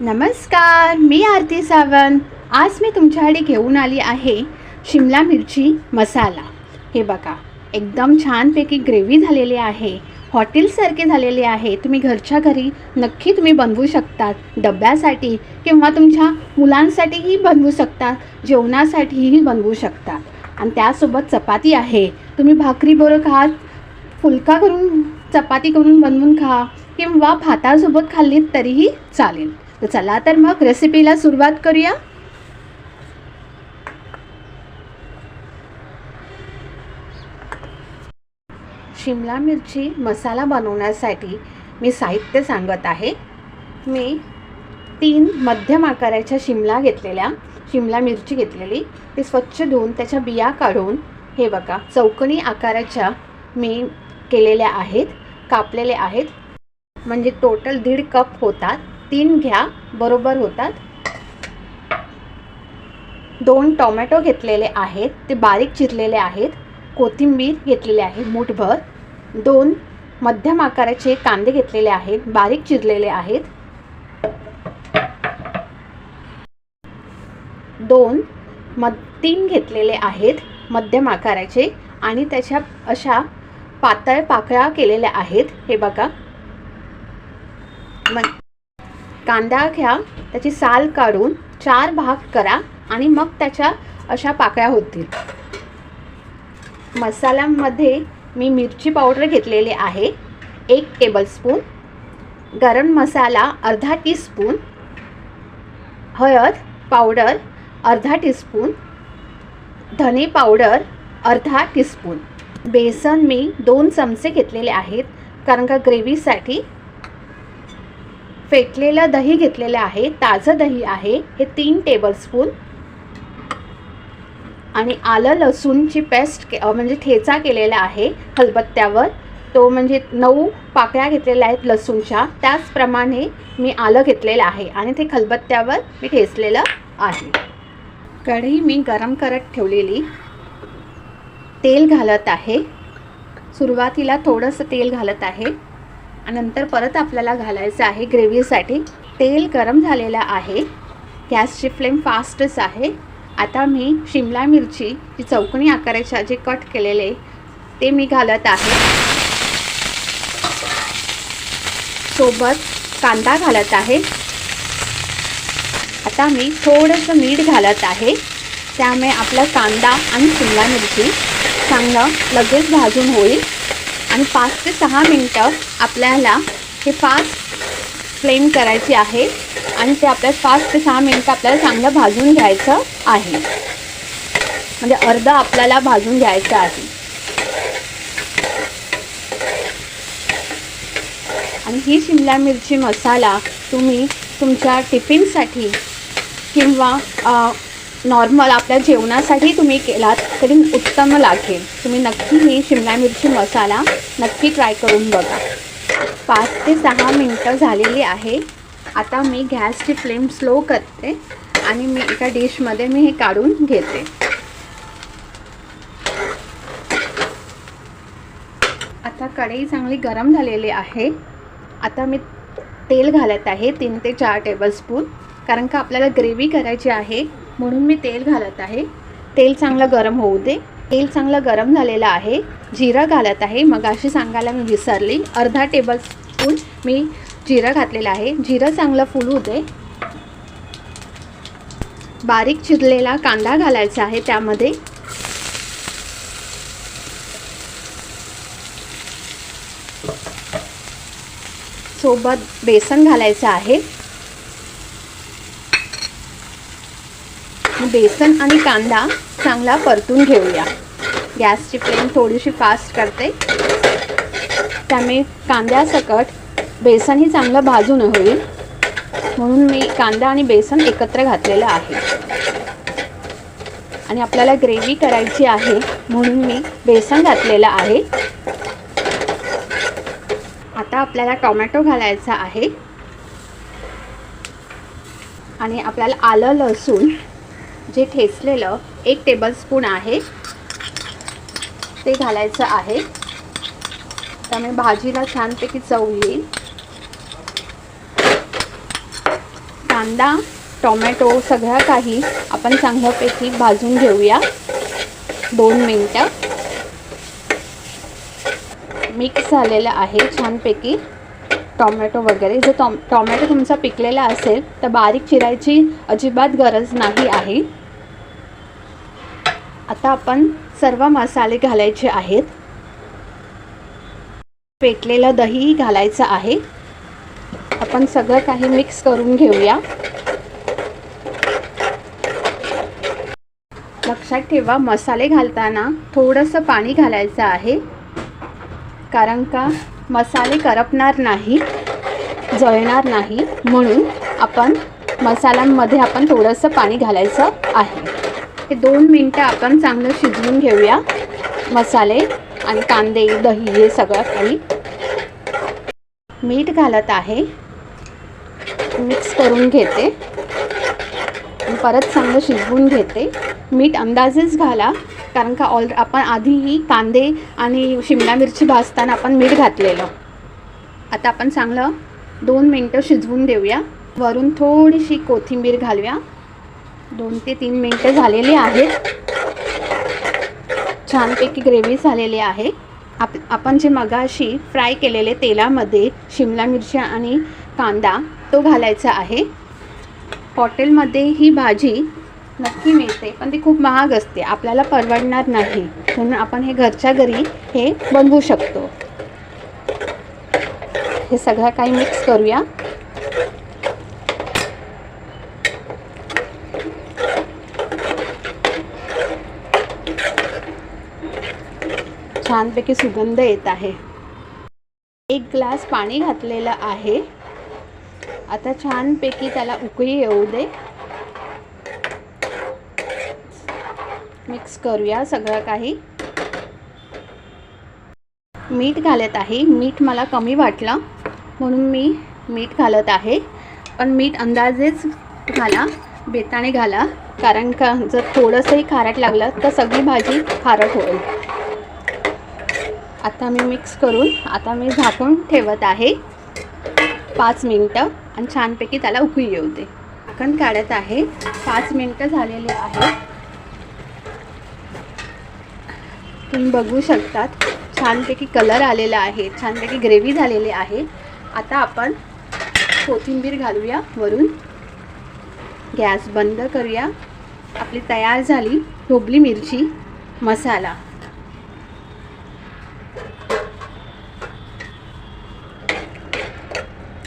नमस्कार मी आरती सावंत. आज मी तुमच्याकडे घेऊन आली आहे शिमला मिरची मसाला. हे बघा एकदम छानपैकी ग्रेव्ही झालेली आहे. हॉटेलसारखे झालेले आहे. तुम्ही घरच्या घरी नक्की तुम्ही बनवू शकतात. डब्यासाठी किंवा तुमच्या मुलांसाठीही बनवू शकतात. जेवणासाठीही बनवू शकतात. आणि त्यासोबत चपाती आहे. तुम्ही भाकरीबरोबर खात फुलका करून चपाती करून बनवून खा किंवा भातासोबत खाल्लीत तरीही चालेल. तर चला तर मग रेसिपीला सुरुवात करूया. शिमला मिरची मसाला बनवण्यासाठी मी साहित्य सांगत आहे. मी तीन मध्यम आकाराच्या शिमला घेतलेल्या शिमला मिरची घेतलेली. ती स्वच्छ धुवून त्याच्या बिया काढून हे बघा चौकणी आकाराच्या मी केलेल्या आहेत कापलेले आहेत. म्हणजे टोटल दीड कप होतात. तीन घ्या बरोबर होतात. दोन टोमॅटो घेतलेले आहेत ते बारीक चिरलेले आहेत कोथिंबीर घेतलेले आहे मूठभर. दोन मध्यम आकाराचे कांदे घेतलेले आहेत बारीक चिरलेले आहेत. दोन म तीन घेतलेले आहेत मध्यम आकाराचे आणि त्याच्या अशा पातळ पाकळ्या केलेल्या आहेत. हे बघा. मग कांदा घ्या त्याची साल काढून चार भाग करा आणि मग त्याच्या अशा पाकळ्या होतील. मसाल्यामध्ये मी मिरची पावडर घेतलेली आहे एक टेबलस्पून गरम मसाला अर्धा टीस्पून हळद पावडर अर्धा टीस्पून धने पावडर अर्धा टीस्पून बेसन मी दोन चमचे घेतलेले आहेत कारण का ग्रेव्हीसाठी फेटलेलं दही घेतलेलं आहे ताजं दही आहे हे तीन टेबलस्पून आणि आलं लसूणची पेस्ट के म्हणजे ठेचा केलेला आहे खलबत्त्यावर. तो म्हणजे नऊ पाकळ्या घेतलेल्या आहेत लसूणच्या. त्याचप्रमाणे मी आलं घेतलेलं आहे आणि ते खलबत्त्यावर मी ठेचलेलं आहे. कढई मी गरम करत ठेवलेली. तेल घालत आहे. सुरुवातीला थोडंसं तेल घालत आहे. नंतर परत आपल्याला घालायचं आहे ग्रेव्हीसाठी. तेल गरम झालेलं आहे. गॅसची फ्लेम फास्टच आहे. आता मी शिमला मिरची जी चौकोनी आकाराच्या जे कट केलेले ते मी घालत आहे. सोबत कांदा घालत आहे. आता मी थोडंसं मीठ घालत आहे. त्यामुळे आपला कांदा आणि शिमला मिरची चांगलं लगेच भाजून होईल. आणि पाच ते सहा मिनटं आपल्याला हे फास्ट फ्लेम करायची आहे आणि ते आपल्याला पाच ते सहा मिनटं आपल्याला चांगलं भाजून घ्यायचं आहे. म्हणजे अर्ध आपल्याला भाजून घ्यायचं आहे. आणि ही शिमला मिरची मसाला तुम्ही तुमच्या टिफिनसाठी किंवा नॉर्मल आपल्या जेवणासाठी तुम्ही केलात तरी उत्तम लागेल. तुम्ही नक्की ही शिमला मिरची मसाला नक्की ट्राय करून बघा. पाच ते सहा मिनटं झालेली आहे. आता मी गॅसची फ्लेम स्लो करते आणि मी एका डिशमध्ये मी हे काढून घेते. आता कढई चांगली गरम झालेली आहे. आता मी तेल घालत आहे तीन ते चार टेबलस्पून कारण का आपल्याला ग्रेव्ही करायची आहे म्हणून मी तेल घालत आहे. तेल चांगलं गरम होऊ दे. तेल चांगलं गरम झालेलं आहे. जिरं घालत आहे. मग अशी सांगायला मी विसरली. अर्धा टेबलस्पून मी जिरं घातलेलं आहे. जिरं चांगलं फुलू दे. बारीक चिरलेला कांदा घालायचा आहे त्यामध्ये. सोबत बेसन घालायचं आहे. बेसन आणि कांदा चांगला परतून घेऊया. गॅसची फ्लेम थोडीशी फास्ट करते. त्यामुळे कांद्यासकट बेसनही चांगलं भाजून होईल. म्हणून मी कांदा आणि बेसन एकत्र घातलेलं आहे. आणि आपल्याला ग्रेव्ही करायची आहे म्हणून मी बेसन घातलेलं आहे. आता आपल्याला टोमॅटो घालायचा आहे. आणि आपल्याला आलं लसूण जे ठेचलेलं एक टेबलस्पून आहे ते घालायचं आहे. त्यामुळे भाजीला छानपैकी चव येईल. कांदा टोमॅटो सगळं काही आपण चांगल्यापैकी भाजून घेऊया. दोन मिनटं. मिक्स झालेलं आहे छानपैकी. टॉमॅटो वगैरे. जर टॉम टॉमॅटो तुमचा पिकलेला असेल तर बारीक चिरायची अजिबात गरज नाही आहे. आता आपण सर्व मसाले घालायचे आहेत. पेटलेलं दही घालायचं आहे. आपण सगळं काही मिक्स करून घेऊया. लक्षात ठेवा मसाले घालताना थोडंसं पाणी घालायचं आहे. कारण का? मसाले करपणार नाही जळणार नाही म्हणून आपण मसाल्यांमध्ये आपण थोडंसं पाणी घालायचं आहे. हे दोन मिनटं आपण चांगलं शिजवून घेऊया. मसाले आणि कांदे दही हे सगळं काही मीठ घालत आहे. मिक्स करून घेते. परत चांगलं शिजवून घेते. मीठ अंदाजेच घाला. कारण का ऑल आपण आधीही कांदे आणि शिमला मिरची भाजताना आपण मीठ घातलेलं. आता आपण चांगलं दोन मिनटं शिजवून देऊया. वरून थोडीशी कोथिंबीर घालूया. दोन ते तीन मिनटं झालेली आहेत. छानपैकी ग्रेव्ही झालेली आहे. आप आपण जे मगाशी फ्राय केलेले तेलामध्ये शिमला मिरची आणि कांदा तो घालायचा आहे. हॉटेलमध्ये ही भाजी नक्की मिळते पण ती खूप महाग असते. आपल्याला परवडणार नाही. म्हणून आपण हे घरच्या घरी हे बनवू शकतो. हे सगळं काही मिक्स करूया. छानपैकी सुगंध येत आहे. एक ग्लास पाणी घातलेलं आहे. आता छानपैकी त्याला उकळी येऊ दे. मिक्स करूया सगळं काही. मीठ घालत आहे. मीठ मला कमी वाटलं म्हणून मी मीठ घालत आहे. पण मीठ अंदाजेच घाला बेताने घाला कारण का जर थोडंसंही खारट लागलं तर सगळी भाजी खारट होईल. आता मी मिक्स करून आता मी झाकून ठेवत आहे. पाच मिनटं. आणि छानपैकी त्याला उकळी येऊ दे. झाकण काढत आहे. पाच मिनटं झालेले आहेत. तुम्ही बघू शकतात छानपैकी कलर आलेला आहे छानपैकी ग्रेव्ही झालेली आहे. आता आपण कोथिंबीर घालूया वरून. गॅस बंद करूया. आपली तयार झाली ढोबली मिरची मसाला.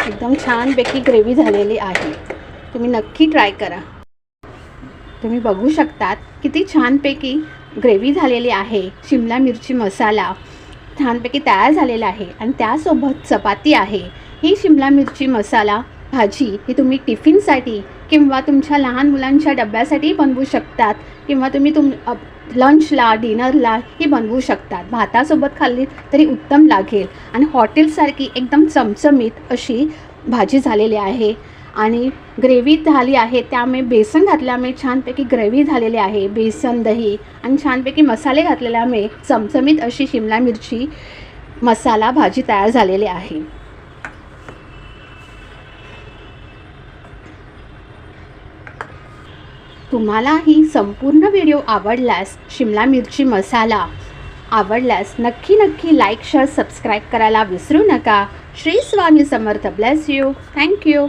एकदम छानपैकी ग्रेव्ही झालेली आहे. तुम्ही नक्की ट्राय करा. तुम्ही बघू शकतात किती छानपैकी ग्रेव्ही झालेली आहे. शिमला मिरची मसाला छानपैकी तयार झालेला आहे आणि त्यासोबत चपाती आहे. ही शिमला मिरची मसाला भाजी ही तुम्ही टिफिनसाठी किंवा तुमच्या लहान मुलांच्या डब्यासाठी बनवू शकतात किंवा तुम्ही तुम लंचला डिनरला ही बनवू शकतात. भातासोबत खाल्ली तरी उत्तम लागेल. आणि हॉटेलसारखी एकदम चमचमीत अशी भाजी झालेली आहे. आणि ग्रेव्ही झाली आहे त्यामुळे बेसन घातल्यामुळे छानपैकी ग्रेव्ही झालेली आहे. बेसन दही आणि छानपैकी मसाले घातलेल्यामुळे चमचमीत अशी शिमला मिरची मसाला भाजी तयार झालेली आहे. तुम्हाला ही संपूर्ण व्हिडिओ आवडल्यास शिमला मिरची मसाला आवडल्यास नक्की नक्की लाईक शेअर सबस्क्राईब करायला विसरू नका. Shri Swami Samarth. Bless you thank you